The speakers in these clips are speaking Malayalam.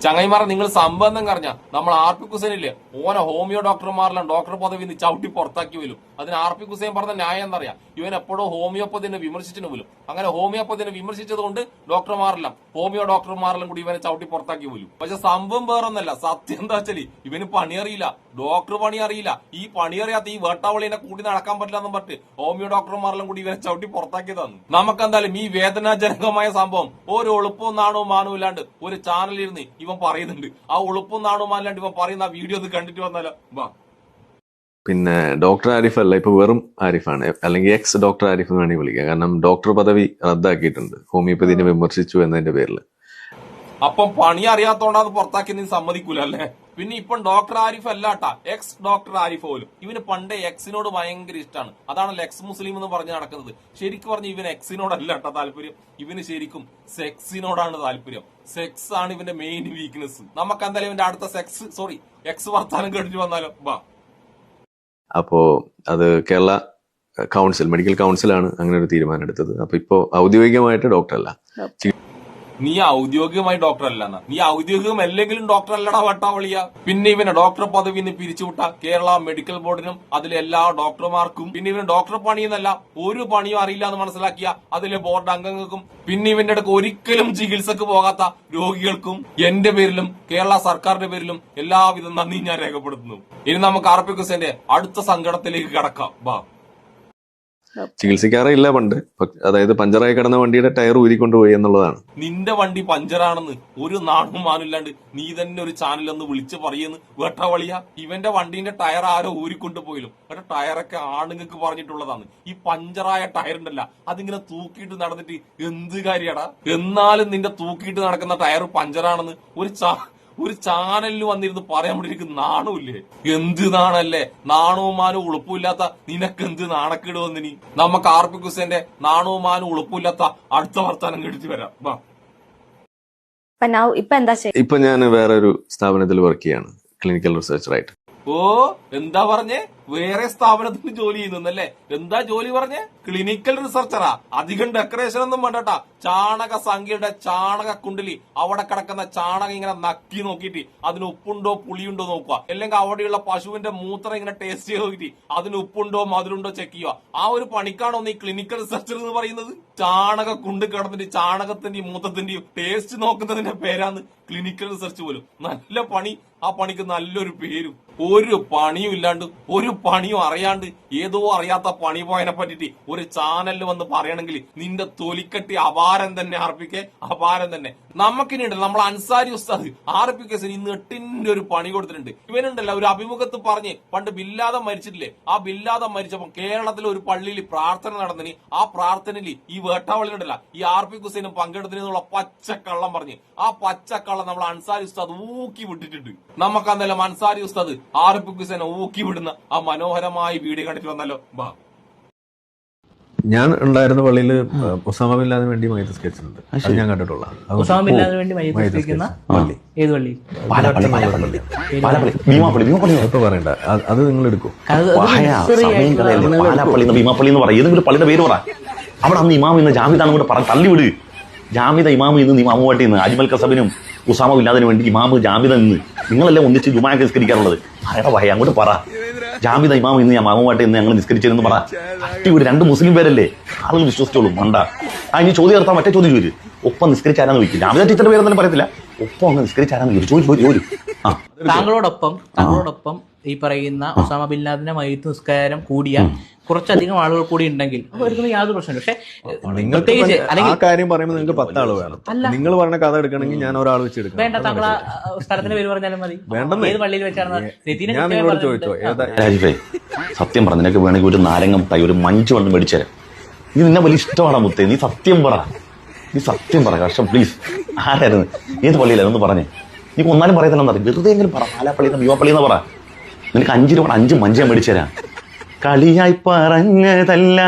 ചങ്ങൈമാരെ നിങ്ങൾ സംബന്ധം കറിഞ്ഞ. നമ്മൾ ആർ പി കുസേനില്ലേ ഓനെ ഹോമിയോ ഡോക്ടർമാരെല്ലാം ഡോക്ടർ പദവി നിന്ന് ചവിട്ടി പുറത്താക്കി വരും അതിന് ആർ പി കുസേൻ പറഞ്ഞ ന്യായം എന്നറിയാം ഇവൻ എപ്പോഴും ഹോമിയോപ്പതിനെ വിമർശിച്ചിട്ട് പോലും അങ്ങനെ ഹോമിയോപ്പതിനെ വിമർശിച്ചത് കൊണ്ട് ഡോക്ടർമാരെല്ലാം ഹോമിയോ ഡോക്ടർമാരെല്ലാം കൂടി ഇവനെ ചവിട്ടി പുറത്താക്കി പോലും പക്ഷെ സംഭവം വേറൊന്നല്ല. സത്യം എന്താ വെച്ചാൽ ഇവന് പണി അറിയില്ല ഡോക്ടർ പണി അറിയില്ല ഈ പണി അറിയാത്ത ഈ വേട്ടാവളിനെ കൂടി നടക്കാൻ പറ്റില്ല എന്നും പറഞ്ഞിട്ട് ഹോമിയോ ഡോക്ടർമാരെല്ലാം കൂടി ഇവനെ ചവിട്ടി നമുക്ക് നമുക്കെന്തായാലും ഈ വേദനാജനകമായ സംഭവം ഒരു എളുപ്പവും നാണവും മാനവും ഇല്ലാണ്ട് ഒരു ചാനലിൽ ഇരുന്ന് ഇവൻ പറയുന്നുണ്ട്. ആ ഉളുപ്പും നാണും അല്ലാണ്ട് ഇവൻ പറയുന്ന ആ വീഡിയോ ഒന്ന് കണ്ടിട്ട് വന്നാലോ വാ. പിന്നെ ഡോക്ടർ ആരിഫ് അല്ല ഇപ്പൊ വെറും ആരിഫാണ്. അല്ലെങ്കിൽ എക്സ് ഡോക്ടർ ആരിഫ് എന്ന് വേണമെങ്കിൽ വിളിക്കാം. കാരണം ഡോക്ടർ പദവി റദ്ദാക്കിയിട്ടുണ്ട്. ഹോമിയോപ്പതിനെ വിമർശിച്ചു എന്നതിന്റെ പേരിൽ അപ്പം പണി അറിയാത്തോണ്ടാന്ന് പുറത്താക്കി നീ സമ്മതിക്കൂല അല്ലേ? പിന്നെ ഇപ്പം ഡോക്ടർ ആരിഫ് അല്ലാട്ട. എക്സ് ഡോക്ടർ ആരിഫ് പോലും. ഇവന് പണ്ടേ എക്സിനോട് ഭയങ്കര ഇഷ്ടമാണ് അതാണല്ലോ എക്സ് മുസ്ലിം എന്ന് പറഞ്ഞ് നടക്കുന്നത്. ശരിക്കും പറഞ്ഞ ഇവൻ എക്സിനോടല്ലാട്ട താല്പര്യം. ഇവന് ശരിക്കും സെക്സിനോടാണ് താല്പര്യം. സെക്സ് ആണ് ഇവന്റെ മെയിൻ വീക്ക്നെസ് നമുക്ക് എന്തായാലും ഇവന്റെ അടുത്ത സെക്സ് സോറി എക്സ് വർത്താനം കേട്ടിട്ട് വന്നാലോ? വാ അപ്പോ അത് കേരള കൗൺസിൽ മെഡിക്കൽ കൗൺസിലാണ് അങ്ങനെ ഒരു തീരുമാനം എടുത്തത്. അപ്പൊ ഇപ്പോ ഔദ്യോഗികമായിട്ട് ഡോക്ടർ. അല്ല നീ ഔദ്യോഗികമായി ഡോക്ടർ അല്ല എന്നാ. നീ ഔദ്യോഗികം അല്ലെങ്കിലും ഡോക്ടർ അല്ലടാ വട്ടാവളിയ. പിന്നെ ഇവനെ ഡോക്ടർ പദവി നിന്ന് പിരിച്ചുവിട്ട കേരള മെഡിക്കൽ ബോർഡിനും അതിലെ എല്ലാ ഡോക്ടർമാർക്കും പിന്നെ ഇവന് ഡോക്ടർ പണിയെന്നല്ല ഒരു പണിയും അറിയില്ല എന്ന് മനസ്സിലാക്കിയ അതിലെ ബോർഡ് അംഗങ്ങൾക്കും പിന്നെ ഇവന്റെ അടുക്ക് ഒരിക്കലും ചികിത്സക്ക് പോകാത്ത രോഗികൾക്കും എന്റെ പേരിലും കേരള സർക്കാരിന്റെ പേരിലും എല്ലാവിധ നന്ദി ഞാൻ രേഖപ്പെടുത്തുന്നു. ഇനി നമുക്ക് ആർപ്പിക്കുസന്റെ അടുത്ത സങ്കടത്തിലേക്ക് കടക്കാം. വാ ചികിത്സിക്കാറേ ഇല്ല പണ്ട്. അതായത് പഞ്ചറായി കിടന്ന വണ്ടിയുടെ ടയർ ഊരിക്കൊണ്ടുപോയി എന്നുള്ളതാണ്. നിന്റെ വണ്ടി പഞ്ചറാണെന്ന് ഒരു നാണും മാനില്ലാണ്ട് നീ തന്നെ ഒരു ചാനൽ ഒന്ന് വിളിച്ച് പറയുന്നു. വേട്ടവളിയ ഇവന്റെ വണ്ടീന്റെ ടയർ ആരോ ഊരിക്കൊണ്ടുപോയില്ലോ. അവരുടെ ടയറൊക്കെ ആണുങ്ങൾക്ക് പറഞ്ഞിട്ടുള്ളതാണ്. ഈ പഞ്ചറായ ടയർ ഉണ്ടല്ല അതിങ്ങനെ തൂക്കിയിട്ട് നടന്നിട്ട് എന്ത് കാര്യടാ? എന്നാലും നിന്റെ തൂക്കിയിട്ട് നടക്കുന്ന ടയർ പഞ്ചറാണെന്ന് ഒരു ചാ ഒരു ചാനലിൽ വന്നിരുന്ന് പറയാൻ വേണ്ടി എനിക്ക് നാണമില്ലേ? എന്ത് നാണല്ലേ? നാണവും മാനും ഉളുപ്പില്ലാത്ത നിനക്ക് എന്ത് നാണക്കേട് വന്നിനി? നമുക്ക് ആർ പി കുസേന്റെ നാണവും മാനും ഉളുപ്പില്ലാത്ത അടുത്ത വർത്താനം കേട്ടിട്ട് വരാം. വാ. ഇപ്പൊ ഞാൻ വേറെ ഒരു സ്ഥാപനത്തിൽ വർക്ക് ചെയ്യാണ്. ക്ലിനിക്കൽ റിസർച്ചറായിട്ട് ഓ എന്താ പറഞ്ഞേ? വേറെ സ്ഥാപനത്തിൽ ജോലി ചെയ്യുന്നല്ലേ എന്താ ജോലി പറഞ്ഞേ? ക്ലിനിക്കൽ റിസർച്ചറാ അധികം ഡെക്കറേഷൻ ഒന്നും വേണ്ടട്ടാ. ചാണക സംഖ്യയുടെ ചാണക കുണ്ടിലി. അവിടെ കിടക്കുന്ന ചാണകം ഇങ്ങനെ നക്കി നോക്കിയിട്ട് അതിന് ഉപ്പുണ്ടോ പുളിയുണ്ടോ നോക്കുക. അല്ലെങ്കിൽ അവിടെയുള്ള പശുവിന്റെ മൂത്രം ഇങ്ങനെ ടേസ്റ്റ് ചെയ്ത് നോക്കിയിട്ട് അതിന് ഉപ്പുണ്ടോ മധുരുണ്ടോ ചെക്ക് ചെയ്യുക. ആ ഒരു പണിക്കാണോ നീ ക്ലിനിക്കൽ റിസർച്ചർ എന്ന് പറയുന്നത്? ചാണക കുണ്ട് കിടന്നിട്ട് ചാണകത്തിന്റെയും മൂത്രത്തിന്റെയും ടേസ്റ്റ് നോക്കുന്നതിന്റെ പേരാണ് ക്ലിനിക്കൽ റിസർച്ച് പോലും. നല്ല പണി. ആ പണിക്ക് നല്ലൊരു പേരും. ഒരു പണിയും ഇല്ലാണ്ട് ഒരു പണിയും അറിയാണ്ട് ഏതോ അറിയാത്ത പണി പോയതിനെ പറ്റിട്ട് ഒരു ചാനലിൽ വന്ന് പറയണമെങ്കിൽ നിന്റെ തൊലിക്കെട്ടി അപാരം തന്നെ ആർപ്പിക്കെ അപാരം തന്നെ. നമുക്കിനിണ്ടല്ലോ നമ്മൾ അൻസാരി ഉസ്താദ് ആർപ്പിക്കേസിന് ഇന്ന് എട്ടിന്റെ ഒരു പണി കൊടുത്തിട്ടുണ്ട്. ഇവനുണ്ടല്ലോ ഒരു അഭിമുഖത്ത് പറഞ്ഞ് പണ്ട് ബില്ലാതെ മരിച്ചിട്ടില്ലേ? ആ ബില്ലാതെ മരിച്ചപ്പോ കേരളത്തിലെ ഒരു പള്ളിയിൽ പ്രാർത്ഥന നടന്നിന്. ആ പ്രാർത്ഥനയിൽ ഈ വേട്ടാവളിയുണ്ടല്ല ഈ ആർ പി കുസൈനും പങ്കെടുത്തിനുള്ള പച്ചക്കള്ളം പറഞ്ഞ്. ആ പച്ചക്കള്ളം നമ്മൾ അൻസാരി ഉസ്താദ് ഊക്കി വിട്ടിട്ടുണ്ട്. നമുക്ക് അൻസാരി ഉസ്താദ് ആർ പി ഊക്കി വിടുന്ന ആ മനോഹരമായ വീഡിയോ കണ്ടിട്ട് വന്നല്ലോ ബാ. ഞാൻ ഉണ്ടായിരുന്ന പള്ളിയിൽ ഉസാമ ബിൻ ലാദിന് വേണ്ടി മൈത്ത് സ്കെച്ച് ഉണ്ട് അത് ഞാൻ കണ്ടിട്ടുള്ള ഉസാമ ബിൻ ലാദന് വേണ്ടി മയ്യത്ത് നിസ്കരിക്കുന്ന പള്ളി. ഏത് പള്ളി? ഇപ്പൊ പറയണ്ട. അത് നിങ്ങൾ എടുക്കും. ഏതെങ്കിലും പള്ളിയുടെ പേര് പറ. അവിടെ അന്ന് ഇമാം ഇന്ന് ജാമിദാന്ന് കൂടെ പറ. തള്ളിവിട്. ജാമിദ ഇമാം ഇന്ന് ഇമാമുമായിട്ട് ഇന്ന് അജ്മൽ കസബിനും ഉസാമ ഇല്ലാതിന് വേണ്ടി ഇമാമ് ജാമിദ നിന്ന് നിങ്ങളല്ലേ ഒന്നിച്ച് ജുമാ നിസ്കരിക്കാറുള്ളത്. അയാളെ ഭയ അങ്ങോട്ട് പറ. ജാമിദ ഇമാം ഇന്ന് ഞാൻ മാമുമായിട്ട് ഇന്ന് ഞങ്ങൾ നിസ്കരിച്ചിരുന്നു പറ. ഒരു രണ്ട് മുസ്ലിം പേരല്ലേ? ആളുകൾ വിശ്വസിച്ചോളൂ. മണ്ട ആ ഇനി ചോദ്യം നടത്താൻ മറ്റേ ചോദ്യം ചോദിച്ചു ഒപ്പം നിസ്കരിച്ചാരാന്ന് ചോദിക്കും. ജാമിദ ടീച്ചറുടെ പേര് തന്നെ പറയത്തില്ല. ഒപ്പം അങ്ങ് നിസ്കരിച്ചാരാന്ന് ചോദിച്ചു. ചോദിച്ചു ചോദിച്ചു ആ. താങ്കളോടൊപ്പം താങ്കളോടൊപ്പം ഈ പറയുന്ന ഒസാമ ബിൻ മൈത്ത് മയ്യത്ത് നിസ്കാരം കൂടിയ കുറച്ചധികം ആളുകൾ കൂടി ഉണ്ടെങ്കിൽ അവർക്ക് യാതൊരു പ്രശ്നമില്ല. പക്ഷെ നിങ്ങൾക്ക് ആ കാര്യം പറയുമ്പോൾ നിങ്ങൾക്ക് പത്താൾ വേണം. അല്ല. നിങ്ങൾ പറഞ്ഞ കഥ എടുക്കണമെങ്കിൽ ഞാൻ ഒരാൾ വെച്ച് വേണ്ട താങ്കൾ സ്ഥലത്തിന്റെ പേര് പറഞ്ഞാലും മതി. ഏത് പള്ളിയിൽ വെച്ചാണ്? ഞാൻ നിങ്ങളോട് ചോദിച്ചോ ഏതാ രാജീവേ സത്യം പറഞ്ഞു നിനക്ക് വേണമെങ്കിൽ ഒരു നാരങ്ങ മുട്ടായി ഒരു മഞ്ച് വെള്ളം മേടിച്ചേരാം നീ നിന്നെ വലിയ ഇഷ്ടമാണ് മുത്തേ? നീ സത്യം പറ. നീ സത്യം പറ കർഷം പ്ലീസ് ആരായിരുന്നു? ഏത് പള്ളിയിലായിരുന്നു ഒന്ന് പറഞ്ഞേ. നീ ഒന്നാലും പറയത്തില്ലെന്ന് അറിയാം വെറുതെ എങ്കിലും പറ. പാലാപ്പള്ളി എന്ന് യുവപ്പള്ളി എന്ന് പറ. നിനക്ക് അഞ്ച് രൂപ അഞ്ച് മഞ്ച് മേടിച്ചു തരാം. കളിയായി പറഞ്ഞതല്ല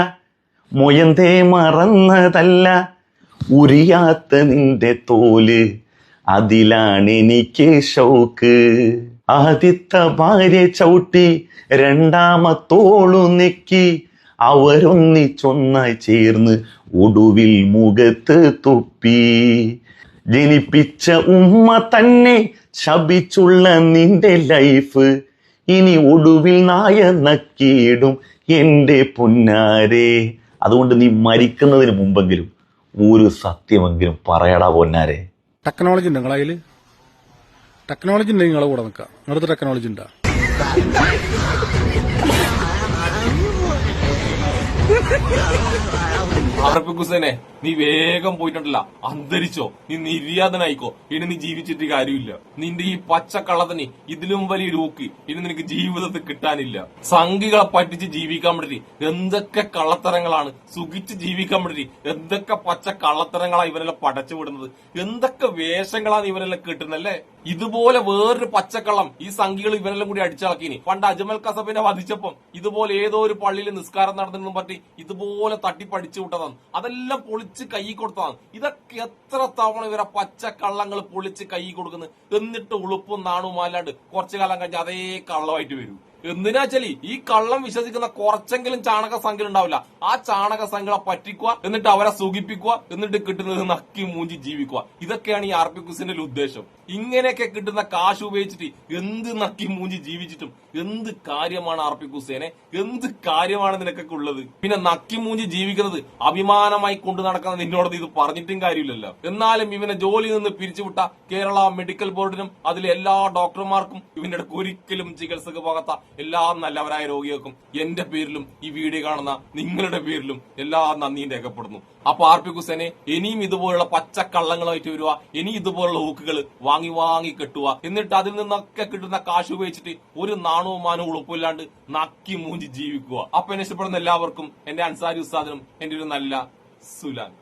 മൊയന്തേ മറന്നതല്ല ഉരിയാത്ത നിന്റെ തോൽ അതിലാണ് എനിക്ക് ഷൗക്ക് ആദ്യത്തെ ഭാര്യ ചവിട്ടി രണ്ടാമത്തോളു നെക്കി അവരൊന്നിച്ചൊന്നായി ചേർന്ന് ഒടുവിൽ മുഖത്ത് തുപ്പി. ജനിപ്പിച്ച ഉമ്മ തന്നെ ശപിച്ചുള്ള നിന്റെ ലൈഫ്. ഇനി ഒടുവിൽ നായ നക്കിയിടും എന്റെ പൊന്നാരെ. അതുകൊണ്ട് നീ മരിക്കുന്നതിന് മുമ്പെങ്കിലും ഒരു സത്യമെങ്കിലും പറയടാ പൊന്നാരെ. ടെക്നോളജി ഉണ്ട് ടെക്നോളജി ഉണ്ടെങ്കിൽ നിങ്ങളെ കൂടെ നിൽക്കാം. നിങ്ങളുടെ ടെക്നോളജി ഉണ്ടാ? ആർപ്പി കുസേനെ നീ വേഗം പോയിട്ടുണ്ടല്ല. അന്തരിച്ചോ. നീ നിര്യാതനായിക്കോ. ഇനി നീ ജീവിച്ചിട്ട് കാര്യമില്ല. നിന്റെ ഈ പച്ചക്കള്ളത്തിന് ഇതിലും വലിയ രൂക്ക് ഇനി നിനക്ക് ജീവിതത്തിൽ കിട്ടാനില്ല. സംഘികളെ പറ്റിച്ച് ജീവിക്കാൻ വേണ്ടി എന്തൊക്കെ കള്ളത്തരങ്ങളാണ്. സുഖിച്ച് ജീവിക്കാൻ വേണ്ടി എന്തൊക്കെ പച്ച കള്ളത്തരങ്ങളാണ് ഇവരെല്ലാം പടച്ചു വിടുന്നത്. എന്തൊക്കെ വേഷങ്ങളാണ് ഇവരെല്ലാം കിട്ടുന്നല്ലേ? ഇതുപോലെ വേറൊരു പച്ചക്കള്ളം ഈ സംഘികൾ ഇവരെല്ലാം കൂടി അടിച്ചിളക്കിനി. പണ്ട് അജ്മൽ കസബിനെ വധിച്ചപ്പം ഇതുപോലെ ഏതോ ഒരു പള്ളിയിൽ നിസ്കാരം നടന്നിരുന്നു പറ്റി ഇതുപോലെ തട്ടിപ്പടിച്ചു വിട്ടതാണ്. അതെല്ലാം പൊളിച്ച് കൈ കൊടുത്തതാണ്. ഇതൊക്കെ എത്ര തവണ ഇവരെ പച്ചക്കള്ളങ്ങൾ പൊളിച്ച് കൈ കൊടുക്കുന്നത് എന്നിട്ട് ഉളുപ്പും നാണും അല്ലാണ്ട് കുറച്ചു കാലം കഴിഞ്ഞ് അതേ കള്ളമായിട്ട് വരും. എന്തിനാച്ചാൽ ഈ കള്ളം വിശ്വസിക്കുന്ന കുറച്ചെങ്കിലും ചാണക സംഖ്യ ഉണ്ടാവില്ല. ആ ചാണക സംഖ്യ പറ്റിക്കുക എന്നിട്ട് അവരെ സുഖിപ്പിക്കുക എന്നിട്ട് കിട്ടുന്നത് നക്കി മൂഞ്ചി ജീവിക്കുക. ഇതൊക്കെയാണ് ഈ ആർ പി ഒരു ഉദ്ദേശം. ഇങ്ങനെയൊക്കെ കിട്ടുന്ന കാശ് ഉപയോഗിച്ചിട്ട് എന്ത് നക്കി മൂഞ്ചി ജീവിച്ചിട്ടും എന്ത് കാര്യമാണ് ആർ പി കുസേനെ എന്ത് കാര്യമാണ് നിനക്കൊക്കെ ഉള്ളത്? പിന്നെ നക്കി മൂഞ്ചി ജീവിക്കുന്നത് അഭിമാനമായി കൊണ്ടു നടക്കുന്ന നിന്നോട് ഇത് പറഞ്ഞിട്ടും കാര്യമില്ലല്ലോ. എന്നാലും ഇവനെ ജോലിയിൽ നിന്ന് പിരിച്ചുവിട്ട കേരള മെഡിക്കൽ ബോർഡിനും അതിലെ എല്ലാ ഡോക്ടർമാർക്കും ഇവന്റെ ഒരിക്കലും ചികിത്സക്ക് പോകാത്ത എല്ലാ നല്ലവരായ രോഗികൾക്കും എന്റെ പേരിലും ഈ വീഡിയോ കാണുന്ന നിങ്ങളുടെ പേരിലും എല്ലാ നന്ദിയും രേഖപ്പെടുന്നു. അപ്പൊ ആർ പി കുസനെ ഇനിയും ഇതുപോലുള്ള പച്ചക്കള്ളങ്ങളായിട്ട് വരിക ഇനി ഇതുപോലുള്ള ഊക്കുകൾ വാങ്ങി വാങ്ങി കെട്ടുക എന്നിട്ട് അതിൽ നിന്നൊക്കെ കിട്ടുന്ന കാശ് ഉപയോഗിച്ചിട്ട് ഒരു നാണവും മാനവും ഉളുപ്പില്ലാണ്ട് നക്കി മൂഞ്ചി ജീവിക്കുക. അപ്പൊ എന്നെ ഇഷ്ടപ്പെടുന്ന എല്ലാവർക്കും എന്റെ അൻസാരി ഉസ്താദിനും എന്റെ ഒരു നല്ല സുലാൻ.